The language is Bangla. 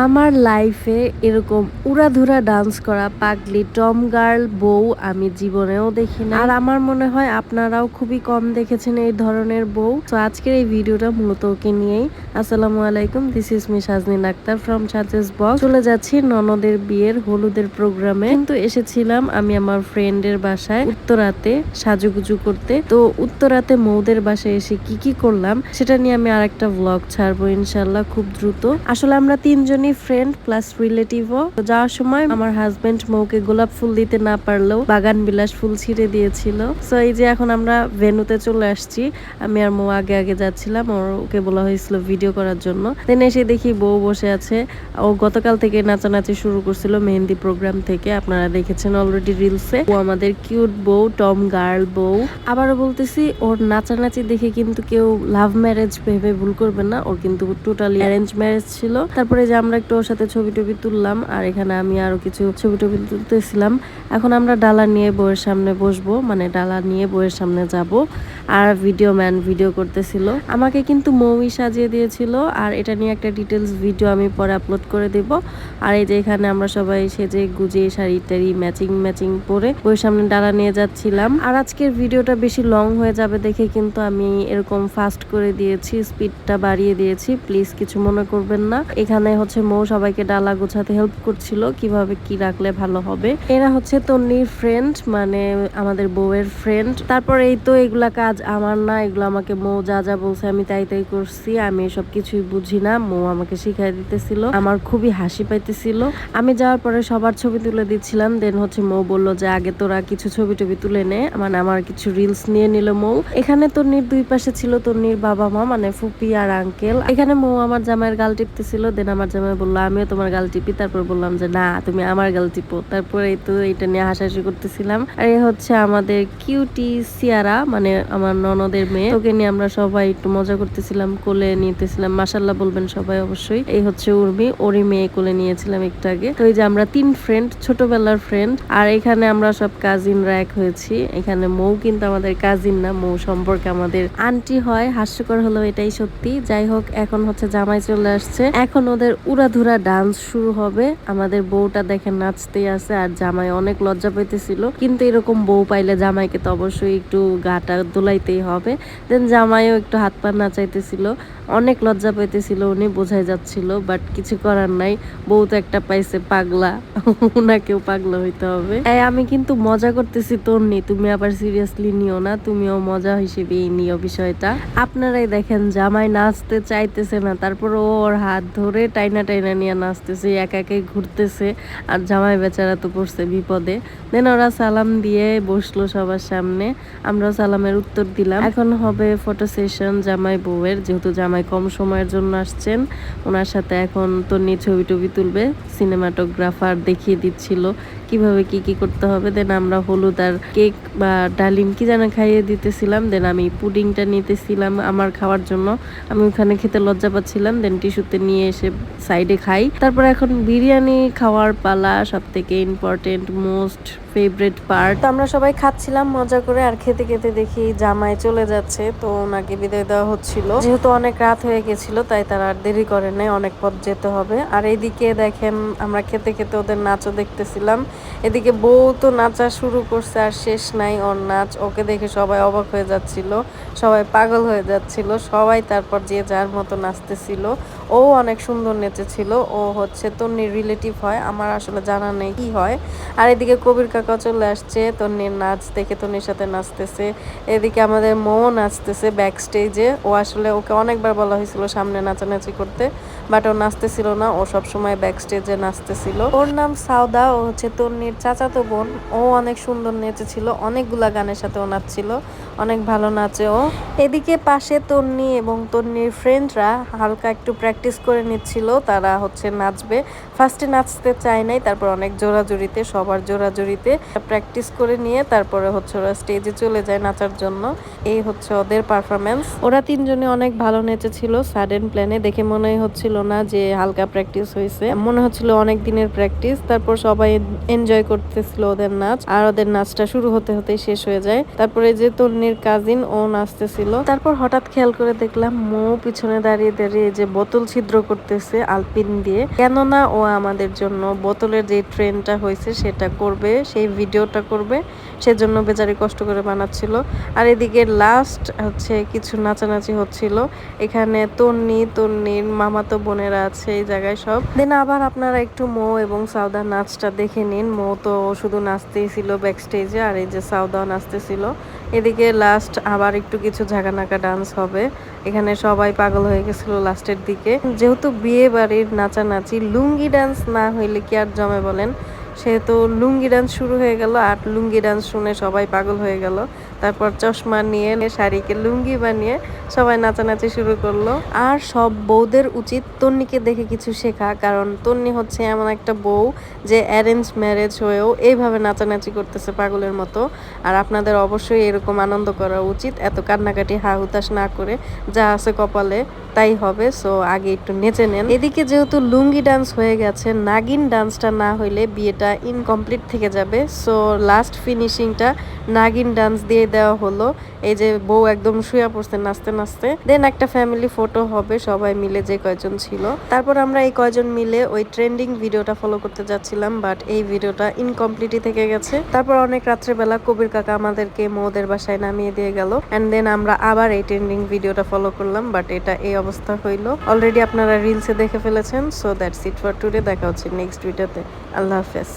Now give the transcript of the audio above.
আমার লাইফে এরকম উড়াধুরা ডান্স করা, পাগলি টম গার্ল বউ আমি জীবনেও দেখি না আর আমার মনে হয় আপনারাও খুবই কম দেখেছেন এই ধরনের বউ। তো আজকের এই ভিডিওটা মূলত ওকে নিয়েই আসসালামু আলাইকুম this is me Sajnin Akter from such as box চলে যাচ্ছি ননদের বিয়ের হলুদের প্রোগ্রামে। কিন্তু এসেছিলাম আমি আমার ফ্রেন্ডের বাসায় উত্তরাতে সাজুগুজু করতে। তো উত্তরাতে মৌদের বাসায় এসে কি কি করলাম, সেটা নিয়ে আমি আরেকটা ব্লগ ছাড়বো ইনশাল্লাহ খুব দ্রুত। আসলে আমরা তিনজনই ফ্রেন্ড প্লাস রিলেটিভও তো যাওয়ার সময় আমার হাজবেন্ড মৌকে গোলাপ ফুল দিতে না পারলেও বাগান বিলাস ফুল ছিঁড়ে দিয়েছিল। সো এই যে এখন আমরা ভেনুতে চলে আসছি। আমি আর মৌ আগে আগে যাচ্ছিলাম, ওর ওকে বলা হয়েছিল ভিডিও করার জন্য। দেন এসে দেখি বউ বসে আছে। ও গতকাল থেকে নাচানাচি শুরু করছিল মেহেন্দি প্রোগ্রাম থেকে। আপনারা দেখেছেন অলরেডি রিলসে ও আমাদের কিউট বউ, টম গার্ল বউ। আবারও বলতেছি, ওর নাচানাচি দেখে কিন্তু কেউ লাভ ম্যারেজ ভেবে ভুল করবেন না। ওর কিন্তু টোটালি অ্যারেঞ্জ ম্যারেজ ছিল। তারপরে যে আমরা একটু ওর সাথে ছবি টবি তুললাম, আর এখানে আমি আরও কিছু ছবি টবি তুলতেছিলাম। এখন আমরা ডালা নিয়ে বউয়ের সামনে বসবো মানে ডালা নিয়ে বউয়ের সামনে যাব। আর ভিডিও ম্যান ভিডিও করতেছিল। আমাকে কিন্তু মৌই সাজিয়ে দিয়েছিল আর এটা নিয়ে একটা ডিটেলস ভিডিও আমি পরে আপলোড করে দেব। আর এই যে এখানে আমরা সবাই সেজে গুজে শাড়ি টাড়ি ম্যাচিং ম্যাচিং পরে বউয়ের সামনে ডালা নিয়ে যাচ্ছিলাম। আর আজকের ভিডিওটা বেশি লং হয়ে যাবে দেখে কিন্তু আমি এরকম ফাস্ট করে দিয়েছি স্পিডটা বাড়িয়ে দিয়েছি। প্লিজ কিছু মনে করবেন না। এখানে হচ্ছে মৌ সবাইকে ডালা গোছাতে হেল্প করছিল, কীভাবে কি রাখলে ভালো হবে। এরা হচ্ছে তন্নির ফ্রেন্ড মানে আমাদের বউয়ের ফ্রেন্ড তারপর এই তো এগুলা কাজ আমার না, এগুলো আমাকে মৌ যা যা বলছে আমি তাই তাই করছি, আমি সব কিছুই বুঝি না, মৌ আমাকে শিখাই দিতেছিল, আমার খুবই হাসি পাইতেছিল। আমি যাওয়ার পরে সবার ছবি তুলে দিচ্ছিলাম দেন হচ্ছে মৌ বলল যে, আগে তোরা কিছু ছবি টবি তুলে নে। মানে আমার কিছু রিলস নিয়ে নিল মৌ। এখানে তন্নির দুই পাশে ছিল তন্নির বাবা মা মানে ফুপি আর আঙ্কেল এখানে মৌ আমার জামাইয়ের গাল টিপতেছিল দেন আমার জামাই বলল, আমিও তোমার গাল টিপি। তারপর বললাম যে, না, তুমি আমার গাল টিপো। তারপরে তো এটা নিয়ে হাসাহাসি করতেছিলাম। আর এই হচ্ছে আমাদের কিউটি সিয়ারা মানে আমার ননদের মেয়ে। ওকে নিয়ে আমরা সবাই একটু মজা করতেছিলাম, কোলে নিতেছিলাম মাসাল্লাহ বলবেন সবাই অবশ্যই। এই হচ্ছে উর্মি, ওরই মেয়ে কোলে নিয়েছিলাম একটু আগে। তো এই যে আমরা তিন ফ্রেন্ড ছোটবেলার ফ্রেন্ড আর এখানে আমরা সব কাজিনরা এক হয়েছি। এখানে মৌ কিন্তু আমাদের কাজিন না, মৌ সম্পর্কে আমাদের আন্টি হয়, হাস্যকর হলো এটাই সত্যি। যাই হোক, এখন হচ্ছে জামাই চলে আসছে। এখন ওদের উড়াধুরা ডান্স শুরু হবে। আমাদের বউটা দেখে নাচতেই আছে, আর জামাই অনেক লজ্জা পেতেছিল কিন্তু এরকম বউ পাইলে জামাইকে তো অবশ্যই একটু গাটা দোলাইতেই হবে। দেন জামাইও একটু হাত পা নাচাইতেছিল। অনেক লজ্জা পাইতেছিল, উনি বোঝাই যাচ্ছিল বাট কিছু করার নাই। বউ তো একটা পাইছে, পাগলা। উনাকেও পাগলা হইতে হবে। আমি কিন্তু মজা করতেছি তোর নি তুমি আবার সিরিয়াসলি নিও না, তুমিও মজা হিসেবেই নিও বিষয়টা। আপনারাই দেখেন, জামাই নাচতে চাইতেছে না, তারপর ওর হাত ধরে টাইনা টাইনা নিয়ে নাচতেছে, একা একাই ঘুরতেছে, আর জামাই বেচারা তো পড়ছে বিপদে। দেন ওরা সালাম দিয়ে বসল সবার সামনে। আমরা সালামের উত্তর দিলাম। এখন হবে ফটো সেশন জামাই বউয়ের, যেহেতু জামাই কম সময়ের জন্য আসছেন। ওনার সাথে এখন তন্নি ছবি টবি তুলবে, সিনেমাটোগ্রাফার দেখিয়ে দিচ্ছিল কীভাবে কি কি করতে হবে। দেন আমরা হলুদ আর কেক বা ডালিম কি যেন খাইয়ে দিতেছিলাম। দেন আমি পুডিংটা নিতেছিলাম আমার খাওয়ার জন্য। আমি ওখানে খেতে লজ্জা পাচ্ছিলাম। দেন টিস্যুতে নিয়ে এসে সাইডে খাই। তারপর এখন বিরিয়ানি খাওয়ার পালা সব থেকে ইম্পর্টেন্ট মোস্ট ফেভারিট পার্ট তো আমরা সবাই খাচ্ছিলাম, মজা করে। আর খেতে খেতে দেখি জামাই চলে যাচ্ছে, তো ওনাকে বিদায় দেওয়া হচ্ছিল। যেহেতু অনেক রাত হয়ে গেছিল, তাই তারা আর দেরি করে নাই, অনেক পথ যেতে হবে। আর এইদিকে দেখেন, আমরা খেতে খেতে ওদের নাচও দেখতেছিলাম। এদিকে বউ তো নাচা শুরু করছে, আর শেষ নাই ওর নাচ। ওকে দেখে সবাই অবাক হয়ে যাচ্ছিল, সবাই পাগল হয়ে যাচ্ছিল, সবাই তারপর যে যার মতো নাচতেছিল। ও অনেক সুন্দর নেচেছিল ও হচ্ছে তন্নির রিলেটিভ হয়। আমার আসলে জানা নেই কি হয়। আর এদিকে কবির কাকা চলে আসছে। তন্নির নাচ দেখে তন্নির সাথে নাচতেছে। এদিকে আমাদের মৌ নাচতেছে ব্যাক স্টেজে ও আসলে ওকে অনেকবার বলা হয়েছিল সামনে নাচানাচি করতে। বাট ও নাচতেছিল না। ও সব সময় ব্যাক স্টেজে নাচতেছিল। ওর নাম সাউদা। ও হচ্ছে তন্নির চাচাতো বোন। ও অনেক সুন্দর নেচেছিল। অনেকগুলা গানের সাথে ও নাচছিল। অনেক ভালো নাচে ও। এদিকে পাশে তন্নি এবং তন্নির ফ্রেন্ডরা হালকা একটু প্র্যাকটিস করে নিচ্ছিল, তারা হচ্ছে নাচবে। ফার্স্টে নাচতে চায় নাই, তারপর অনেক জোরাজুরিতে, সবার জোরাজুরিতে প্র্যাকটিস করে নিয়ে তারপরে হচ্ছে ওরা স্টেজে চলে যায় নাচার জন্য। এই হচ্ছে ওদের পারফরমেন্স ওরা তিনজনে অনেক ভালো নেচেছিল সাডেন প্ল্যানে দেখে মনেই হচ্ছিল না যে হালকা প্র্যাকটিস হয়েছে। মনে হচ্ছিল অনেক দিনের প্র্যাকটিস, তারপর সবাই এনজয় করতেছিল ওদের নাচ। আর ওদের নাচটা শুরু হতে হতেই শেষ হয়ে যায়। তারপরে যে তন্নির কাজিন ও নাচতেছিল। তারপর হঠাৎ খেয়াল করে দেখলাম মৌ পিছনে দাঁড়িয়ে দাঁড়িয়ে যে বোতল বোতল ছিদ্র করতেছে আলপিন দিয়ে। কেননা ও আমাদের জন্য বোতলের যে ট্রেনটা হয়েছে সেটা করবে, সেই ভিডিওটা করবে, সেজন্য বেচারি কষ্ট করে বানাচ্ছিল। আর এদিকে লাস্ট হচ্ছে কিছু নাচানাচি হচ্ছিল। এখানে তন্নি, তন্নির মামাতো বোনেরা আছে এই জায়গায় সব। দেন আবার আপনারা একটু মো এবং সাউদা নাচটা দেখে নিন। মৌ তো শুধু নাচতেই ছিল ব্যাক স্টেজে আর এই যে সাউদাও নাচতেছিল। এদিকে লাস্ট আবার একটু কিছু ঝাঁকানাকা ডান্স হবে। এখানে সবাই পাগল হয়ে গেছিল লাস্টের দিকে। যেহেতু বিয়ে বাড়ির নাচানাচি, লুঙ্গি ডান্স না হইলে কি আর জমে বলেন? সেহেতু লুঙ্গি ডান্স শুরু হয়ে গেল আর লুঙ্গি ডান্স শুনে সবাই পাগল হয়ে গেল। তারপর চশমা নিয়ে শাড়িকে লুঙ্গি বানিয়ে সবাই নাচানাচি শুরু করল। আর সব বউদের উচিত তন্নিকে দেখে কিছু শেখা, কারণ তন্নি হচ্ছে এমন একটা বউ যে অ্যারেঞ্জ ম্যারেজ হয়েও এইভাবে নাচানাচি করতেছে পাগলের মতো। আর আপনাদের অবশ্যই এরকম আনন্দ করা উচিত, এত কান্নাকাটি হা হুতাশ না করে যা আছে কপালে। তাই হবে সো আগে একটু নেচে নেন। এদিকে যেহেতু লুঙ্গি ডান্স হয়ে গেছে, নাগিন ডান্সটা না হইলে বিয়েটা ইনকমপ্লিট থেকে যাবে। সো লাস্ট ফিনিশিংটা নাগিন ডান্স দিয়ে দেওয়া হলো। এই যে বউ একদম শুয়ে পড়ছে নাচতে নাচতে। দেন একটা ফ্যামিলি ফটো হবে, সবাই মিলে যে কয়জন ছিল। তারপর আমরা এই কয়জন মিলে ওই ট্রেন্ডিং ভিডিওটা ফলো করতে যাচ্ছিলাম বাট এই ভিডিওটা ইনকমপ্লিটই থেকে গেছে। তারপর অনেক রাত্রেবেলা কবির কাকা আমাদেরকে মৌদের বাসায় নামিয়ে দিয়ে গেল। অ্যান্ড দেন আমরা আবার এই ট্রেন্ডিং ভিডিওটা ফলো করলাম বাট এটা এই অবস্থা হইল। অলরেডি আপনারা রিলসে দেখে ফেলেছেন so that's it for today দেখা হচ্ছে নেক্সট ভিডিওতে আল্লাহ হাফেজ।